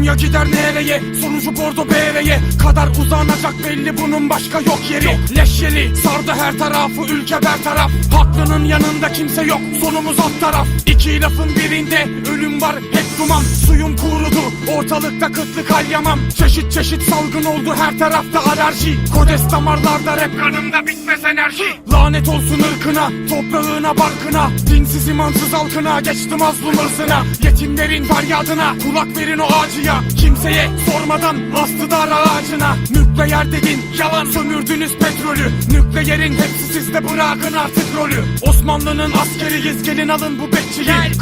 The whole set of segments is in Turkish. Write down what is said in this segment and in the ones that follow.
Dünya gider nereye? Sonucu bordo BR'ye Kadar uzanacak belli bunun başka yok yeri. Leşyeli sardı her tarafı ülke bertaraf. Haklının yanında kimse yok sonumuz alt taraf. İki lafın birinde ölüm var hep duman. Suyum kurudu ortalıkta kıtlık hal yamam. Çeşit çeşit salgın oldu her tarafta alerji. Kodes damarlarda rap kanımda bitmez enerji. Lanet olsun ırkına toprağına barkına. Dinsiz imansız halkına geçtim mazlum hırsına. Yetimlerin feryadına kulak verin o acıya Kimseye sormadan bastı dar ağacına. Nükleer dedin yalan. Sömürdünüz petrolü. Nükleerin hepsi sizde bırakın artık rolü. Osmanlı'nın askeriyiz gelin alın bu bekçiyi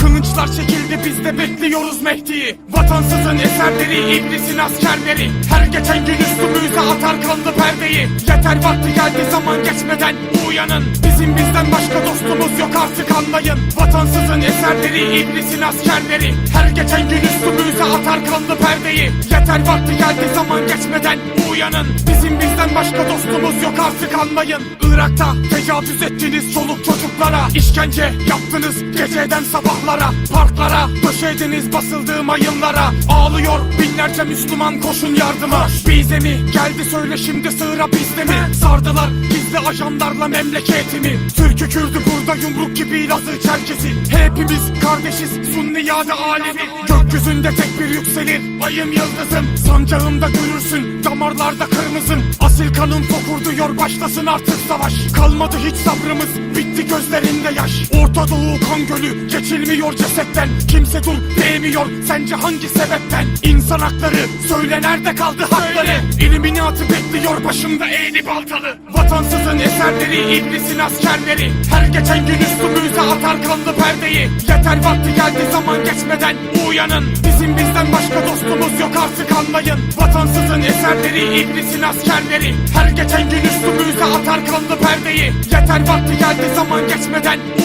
biz de bekliyoruz Mehdi'yi. Vatansızın eserleri iblisin askerleri. Her geçen gün üstümüze atar kanlı perdeyi. Yeter vakti geldi zaman geçmeden uyanın. Bizim bizden başka dostumuz yok artık anlayın. Vatansızın eserleri iblisin askerleri. Her geçen gün üstümüze atar kanlı perdeyi. Yeter vakti geldi zaman geçmeden uyanın. Bizim bizden başka dostumuz yok artık anlayın. Irak'ta tecavüz ettiniz çoluk çocuklara İşkence yaptınız geceden sabahlara. Parklara döşediniz basıldığım ayınlara. Ağlıyor binlerce Müslüman koşun yardıma. Bize mi geldi söyle şimdi sıra bizde mi? Sardılar gizli ajanlarla memleketimi. Türk'ü Kürd'ü burada yumruk gibi Lazı Çerkesi. Hepimiz kardeşiz Sunni ya da Alevi Gökyüzünde tek bir yükselir ayım yıldızım. Sancağımda görürsün damarlarda kırmızım. Asil kanım fokurduyor başlasın artık savaş. Kalmadı hiç sabrımız bitti gözlerinde yaş. Orta Doğu kan gölü geçilmiyor cesetten. Kimse dur değmiyor sence hangi sebepten? İnsan hakları söyle nerede kaldı hakları? İlluminati bekliyor başımda eğri baltalı. Vatansızın eserleri iblisin askerleri. Her geçen gün üstümüze atar kanlı perdeyi. Yeter vakti geldi zaman geçmeden uyanın. Bizim bizden başka dostumuz yok artık anlayın. Vatansızın eserleri iblisin askerleri. Her geçen gün üstümüze atar kanlı perdeyi. Yeter vakti geldi zaman geçmeden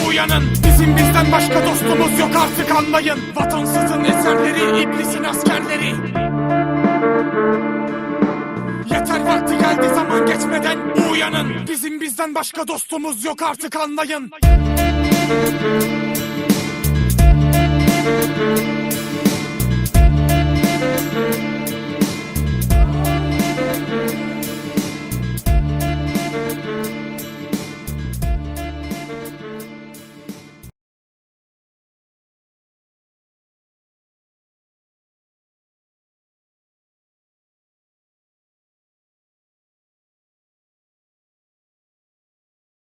uyanın. Bizim bizden başka dostumuz yok artık anlayın. Vatansızın eserleri iblisin askerleri. Yeter vakti geldi zaman geçmeden uyanın. Bizim bizden başka dostumuz yok artık anlayın